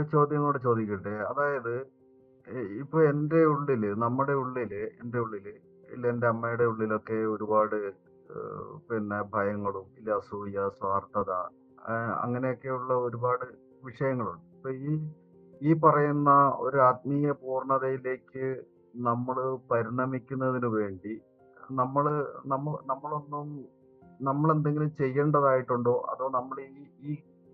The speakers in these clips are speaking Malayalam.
ഒരു ചോദ്യം കൂടെ ചോദിക്കട്ടെ? അതായത് ഇപ്പൊ എന്റെ ഉള്ളിൽ നമ്മുടെ ഉള്ളിൽ എന്റെ ഉള്ളിൽ ഇല്ല എന്റെ അമ്മയുടെ ഉള്ളിലൊക്കെ ഒരുപാട് പിന്നെ ഭയങ്ങളും ഇല്ല അസൂയ സ്വാർത്ഥത അങ്ങനെയൊക്കെയുള്ള ഒരുപാട് വിഷയങ്ങളുണ്ട്. അപ്പൊ ഈ ഈ പറയുന്ന ഒരു ആത്മീയ പൂർണതയിലേക്ക് നമ്മൾ പരിണമിക്കുന്നതിന് വേണ്ടി നമ്മൾ നമ്മ നമ്മളൊന്നും നമ്മൾ എന്തെങ്കിലും ചെയ്യേണ്ടതായിട്ടുണ്ടോ? അതോ നമ്മൾ ഈ ഈ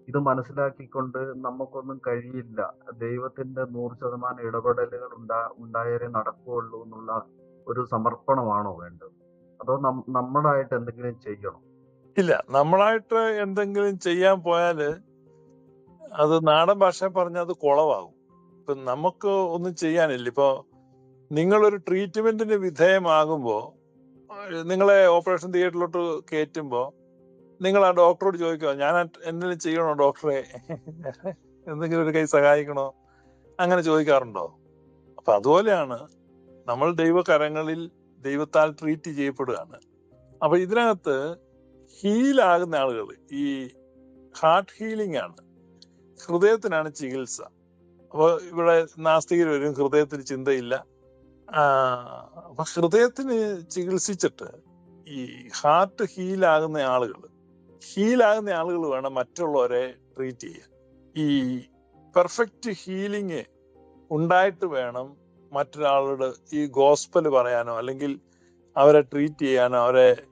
ഇത് മനസ്സിലാക്കിക്കൊണ്ട് നമുക്കൊന്നും കഴിയില്ല. ദൈവത്തിന്റെ നൂറ് ശതമാനം ഇടപെടലുകൾ ഉണ്ടാ ഉണ്ടായാലേ നടക്കുകയുള്ളൂ എന്നുള്ള ഒരു സമർപ്പണമാണോ വേണ്ടത്? അതോ നമ്മളായിട്ട് എന്തെങ്കിലും ചെയ്യണം? ഇല്ല നമ്മളായിട്ട് എന്തെങ്കിലും ചെയ്യാൻ പോയാൽ അത് നാടൻ ഭാഷ പറഞ്ഞാൽ അത് കുളവാകും. ഇപ്പൊ നമുക്ക് ഒന്നും ചെയ്യാനില്ല. ഇപ്പൊ നിങ്ങളൊരു ട്രീറ്റ്മെന്റിന് വിധേയമാകുമ്പോ നിങ്ങളെ ഓപ്പറേഷൻ തിയേറ്ററിലോട്ട് കയറ്റുമ്പോ നിങ്ങൾ ആ ഡോക്ടറോട് ചോദിക്കുക ഞാൻ എന്തെങ്കിലും ചെയ്യണോ ഡോക്ടറെ? എന്തെങ്കിലും ഒരു കൈ സഹായിക്കണോ? അങ്ങനെ ചോദിക്കാറുണ്ടോ? അപ്പൊ അതുപോലെയാണ് നമ്മൾ ദൈവകരങ്ങളിൽ ദൈവത്താൽ ട്രീറ്റ് ചെയ്യപ്പെടുകയാണ്. അപ്പൊ ഇതിനകത്ത് ഹീലാകുന്ന ആളുകൾ ഈ ഹാർട്ട് ഹീലിംഗ് ആണ്. ഹൃദയത്തിനാണ് ചികിത്സ. അപ്പൊ ഇവിടെ നാസ്തികർ വരും ഹൃദയത്തിന് ചിന്തയില്ല. അപ്പൊ ഹൃദയത്തിന് ചികിത്സിച്ചിട്ട് ഈ ഹാർട്ട് ഹീലാകുന്ന ആളുകൾ ഹീലാകുന്ന ആളുകൾ വേണം മറ്റുള്ളവരെ ട്രീറ്റ് ചെയ്യാൻ. ഈ പെർഫെക്റ്റ് ഹീലിംഗ് ഉണ്ടായിട്ട് വേണം മറ്റൊരാളോട് ഈ ഗോസ്പൽ പറയാനോ അല്ലെങ്കിൽ അവരെ ട്രീറ്റ് ചെയ്യാനോ അവരെ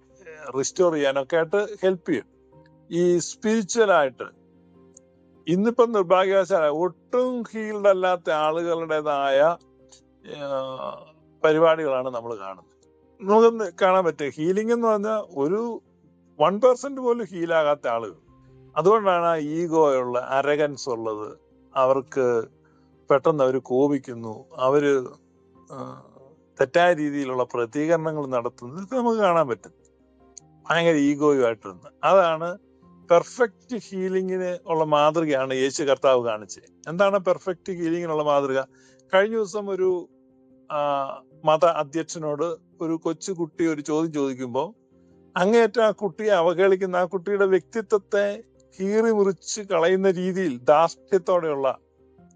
റിസ്റ്റോർ ചെയ്യാനോ ഒക്കെ ആയിട്ട് ഹെൽപ്പ് ചെയ്യും. ഈ സ്പിരിച്വലായിട്ട് ഇന്നിപ്പം നിർഭാഗ്യവശാല ഒട്ടും ഹീൽഡ് അല്ലാത്ത ആളുകളുടേതായ പരിപാടികളാണ് നമ്മൾ കാണുന്നത്. നമുക്കൊന്ന് കാണാൻ പറ്റും. ഹീലിംഗ് എന്ന് പറഞ്ഞാൽ ഒരു വൺ പെർസെന്റ് പോലും ഹീലാകാത്ത ആളുകൾ. അതുകൊണ്ടാണ് ആ ഉള്ള അരഗൻസ് ഉള്ളത്. അവർക്ക് പെട്ടെന്ന് അവർ കോപിക്കുന്നു. അവർ തെറ്റായ രീതിയിലുള്ള പ്രതികരണങ്ങൾ നടത്തുന്നത് നമുക്ക് കാണാൻ പറ്റും. ഭയങ്കര ഈഗോയുമായിട്ടിരുന്ന് അതാണ് പെർഫെക്റ്റ് ഹീലിംഗിന് ഉള്ള മാതൃകയാണ് യേശു കർത്താവ് കാണിച്ചത്. എന്താണ് പെർഫെക്റ്റ് ഹീലിംഗിനുള്ള മാതൃക? കഴിഞ്ഞ ദിവസം ഒരു മത അധ്യക്ഷനോട് ഒരു കൊച്ചു കുട്ടി ഒരു ചോദ്യം ചോദിക്കുമ്പോൾ അങ്ങേയറ്റം ആ കുട്ടിയെ അവഹേളിക്കുന്ന ആ കുട്ടിയുടെ വ്യക്തിത്വത്തെ കീറി മുറിച്ച് കളയുന്ന രീതിയിൽ ദാർഢ്യത്തോടെയുള്ള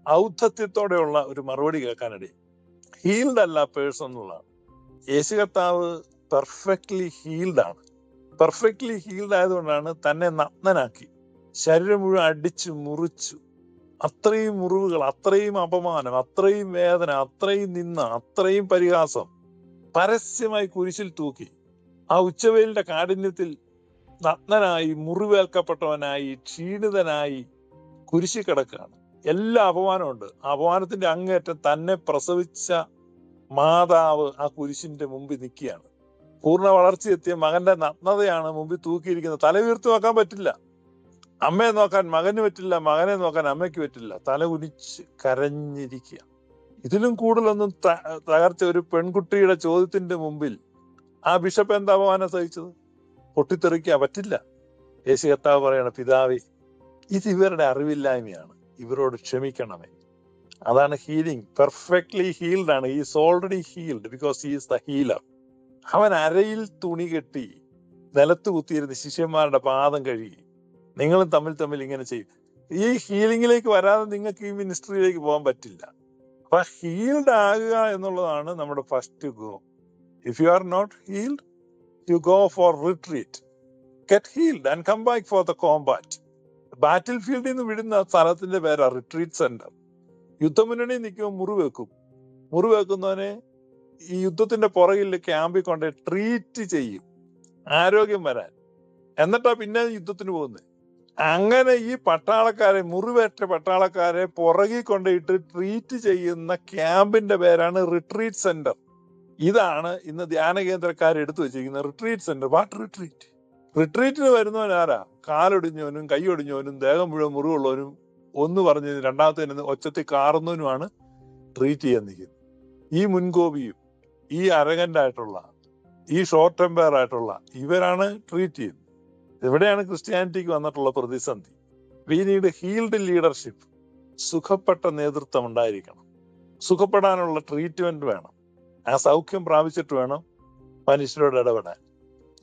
ഔദ്ധത്യത്തോടെയുള്ള ഒരു മറുപടി കേൾക്കാനിടയിൽ ഹീൽഡ് അല്ല പേഴ്സൺ എന്നുള്ളതാണ്. യേശു കർത്താവ് പെർഫെക്റ്റ്ലി ഹീൽഡ് ആണ്. പെർഫെക്റ്റ്ലി ഹീൽഡ് ആയതുകൊണ്ടാണ് തന്നെ നഗ്നനാക്കി ശരീരം മുഴുവൻ അടിച്ചു മുറിച്ചു. അത്രയും മുറിവുകൾ അത്രയും അപമാനം അത്രയും വേദന അത്രയും നിന്ന അത്രയും പരിഹാസം പരസ്യമായി കുരിശിൽ തൂക്കി ആ ഉച്ചവെയിലിന്റെ കാഠിന്യത്തിൽ നഗ്നനായി മുറിവേൽക്കപ്പെട്ടവനായി ക്ഷീണിതനായി കുരിശി കിടക്കുകയാണ്. എല്ലാ അപമാനമുണ്ട് അപമാനത്തിന്റെ അങ്ങേറ്റം തന്നെ പ്രസവിച്ച മാതാവ് ആ കുരിശിന്റെ മുമ്പിൽ നിൽക്കുകയാണ്. പൂർണ വളർച്ചയെത്തിയ മകന്റെ നഗ്നതയാണ് മുമ്പിൽ തൂക്കിയിരിക്കുന്നത്. തല ഉയർത്തി നോക്കാൻ പറ്റില്ല. അമ്മയെ നോക്കാൻ മകന് പറ്റില്ല മകനെ നോക്കാൻ അമ്മയ്ക്ക് പറ്റില്ല. തല കുനിച്ച് കരഞ്ഞിരിക്കുക ഇതിലും കൂടുതലൊന്നും തകർച്ച ഒരു പെൺകുട്ടിയുടെ ചോദ്യത്തിന്റെ മുമ്പിൽ ആ ബിഷപ്പ് എന്താ അപമാനം സഹിച്ചത്? പൊട്ടിത്തെറിക്കുക പറ്റില്ല. യേശു കർത്താവ് പറയണ പിതാവേ ഇത് ഇവരുടെ അറിവില്ലായ്മയാണ്. ഇവരോട് ക്ഷമിക്കണമേ. അതാണ് ഹീലിംഗ് പെർഫെക്റ്റ്ലി ഹീൽഡ് ആണ്. Is already healed because is the healer അവൻ അരയിൽ തുണി കെട്ടി നിലത്ത് കുത്തിയിരുന്ന് ശിഷ്യന്മാരുടെ പാദം കഴുകി. നിങ്ങളും തമ്മിൽ തമ്മിൽ ഇങ്ങനെ ചെയ്യും. ഈ ഹീലിംഗിലേക്ക് വരാതെ നിങ്ങൾക്ക് ഈ മിനിസ്ട്രിയിലേക്ക് പോകാൻ പറ്റില്ല. അപ്പൊ ഹീൽഡ് ആകുക എന്നുള്ളതാണ് നമ്മുടെ first go if you are not healed, you go for retreat. Get healed and come back for the combat. ബാറ്റിൽഫീൽഡിൽ നിന്ന് വിടുന്ന സ്ഥലത്തിന്റെ പേരാ റിട്രീറ്റ് സെന്റർ യുദ്ധമുന്നണി നിൽക്കുമ്പോൾ മുറിവെക്കും മുറിവെക്കുന്നവനെ ഈ യുദ്ധത്തിന്റെ പുറകിൽ ക്യാമ്പിൽ കൊണ്ട് ട്രീറ്റ് ചെയ്യും. ആരോഗ്യം വരാൻ. എന്നിട്ടാ പിന്നെ യുദ്ധത്തിന് പോകുന്നത് അങ്ങനെ ഈ പട്ടാളക്കാരെ മുറിവേറ്റ പട്ടാളക്കാരെ പുറകിൽ കൊണ്ടിട്ട് ട്രീറ്റ് ചെയ്യുന്ന ക്യാമ്പിന്റെ പേരാണ് റിട്രീറ്റ് സെന്റർ ഇതാണ് ഇന്ന് ധ്യാന കേന്ദ്രക്കാർ എടുത്തു വെച്ചിരിക്കുന്ന റിട്രീറ്റ് സെന്റർ വാട്ട് റിട്രീറ്റ് റിട്രീറ്റിന് വരുന്നവൻ ആരാ? കാലൊടിഞ്ഞവനും കൈയൊടിഞ്ഞവനും ദേഹം മുഴുവൻ മുറിവുള്ളവനും ഒന്ന് പറഞ്ഞ് രണ്ടാമത്തെ ഒച്ചത്തിൽ കാറുന്നവനുമാണ് ട്രീറ്റ് ചെയ്യാൻ നിൽക്കുന്നത്. ഈ മുൻകോപിയും ഈ അരകന്റായിട്ടുള്ള ഈ ഷോർട്ട് ടെമ്പയർ ആയിട്ടുള്ള ഇവരാണ് ട്രീറ്റ് ചെയ്യുന്നത്. ഇവിടെയാണ് ക്രിസ്ത്യാനിറ്റിക്ക് വന്നിട്ടുള്ള പ്രതിസന്ധി? വി നീഡ് ഹീൽഡ് ലീഡർഷിപ്പ് സുഖപ്പെട്ട നേതൃത്വം ഉണ്ടായിരിക്കണം. സുഖപ്പെടാനുള്ള ട്രീറ്റ്മെന്റ് വേണം. ആ സൗഖ്യം പ്രാപിച്ചിട്ട് വേണം മനുഷ്യരോട് ഇടപെടാൻ.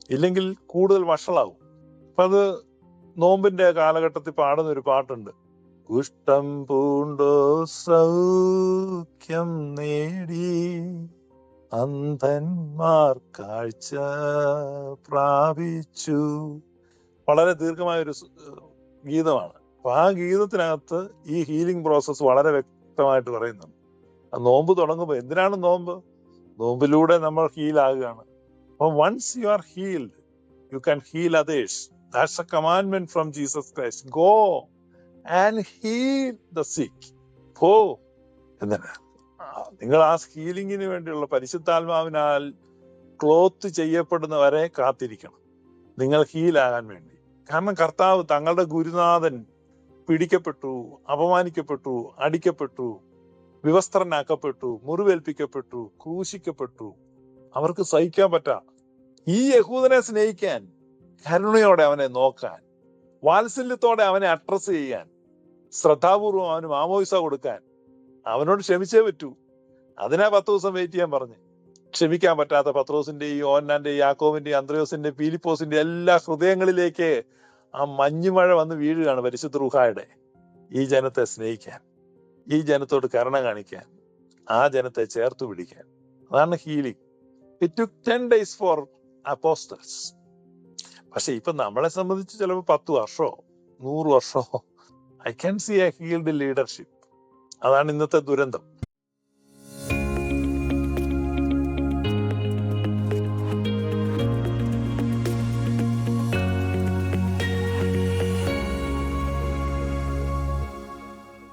ഇല്ലെങ്കിൽ കൂടുതൽ വഷളാവും. അപ്പൊ അത് നോമ്പിന്റെ കാലഘട്ടത്തിൽ പാടുന്ന ഒരു പാട്ടുണ്ട്. കുഷ്ടം പൂണ്ടോ സൗഖ്യം നേടി അന്ധന്മാർ കാഴ്ച പ്രാപിച്ചു. വളരെ ദീർഘമായ ഒരു ഗീതമാണ്. അപ്പൊ ആ ഗീതത്തിനകത്ത് ഈ ഹീലിംഗ് പ്രോസസ്സ് വളരെ വ്യക്തമായിട്ട് പറയുന്നുണ്ട്. നോമ്പ് തുടങ്ങുമ്പോൾ എന്തിനാണ് നോമ്പ്? നോമ്പിലൂടെ നമ്മൾ ഹീൽ ആകുകയാണ്. അപ്പൊ once you are healed you can heal others that's a commandment from Jesus Christ go and heal the sick പോ. എന്താണ് ആ, നിങ്ങൾ ആ ഹീലിംഗിന് വേണ്ടിയുള്ള പരിശുദ്ധാത്മാവിനാൽ ക്ലോത്ത് ചെയ്യപ്പെടുന്നവരെ കാത്തിരിക്കണം. നിങ്ങൾ ഹീൽ ഹീലാകാൻ വേണ്ടി. കാരണം കർത്താവ് തങ്ങളുടെ ഗുരുനാഥൻ പിടിക്കപ്പെട്ടു അപമാനിക്കപ്പെട്ടു അടിക്കപ്പെട്ടു വിവസ്ത്രനാക്കപ്പെട്ടു മുറിവേൽപ്പിക്കപ്പെട്ടു ക്രൂശിക്കപ്പെട്ടു. അവർക്ക് സഹിക്കാൻ പറ്റാ. ഈ യഹൂദനെ സ്നേഹിക്കാൻ കരുണയോടെ അവനെ നോക്കാൻ വാത്സല്യത്തോടെ അവനെ അഡ്രസ് ചെയ്യാൻ ശ്രദ്ധാപൂർവം അവന് മാമോയിസ കൊടുക്കാൻ അവനോട് ക്ഷമിച്ചേ പറ്റൂ. അതിനാ പത്ത് ദിവസം വെയിറ്റ് ചെയ്യാൻ പറഞ്ഞു. ക്ഷമിക്കാൻ പറ്റാത്ത പത്രോസിന്റെ പത്രോസിന്റെയും ഓന്നാന്റെയും യാക്കോവിന്റെയും അന്ത്രയോസിന്റെ പീലിപ്പോസിന്റെ എല്ലാ ഹൃദയങ്ങളിലേക്ക് ആ മഞ്ഞുമഴ വന്ന് വീഴുകയാണ് പരിശുദ്ധ റുഹായുടെ. ഈ ജനത്തെ സ്നേഹിക്കാൻ. ഈ ജനത്തോട് കരുണ കാണിക്കാൻ ആ ജനത്തെ ചേർത്ത് പിടിക്കാൻ. അതാണ് healing it took ten days for apostles പക്ഷെ ഇപ്പൊ നമ്മളെ സംബന്ധിച്ച് ചിലപ്പോൾ പത്ത് വർഷമോ നൂറ് വർഷമോ I can see a healed leadership അതാണ് ഇന്നത്തെ ദുരന്തം.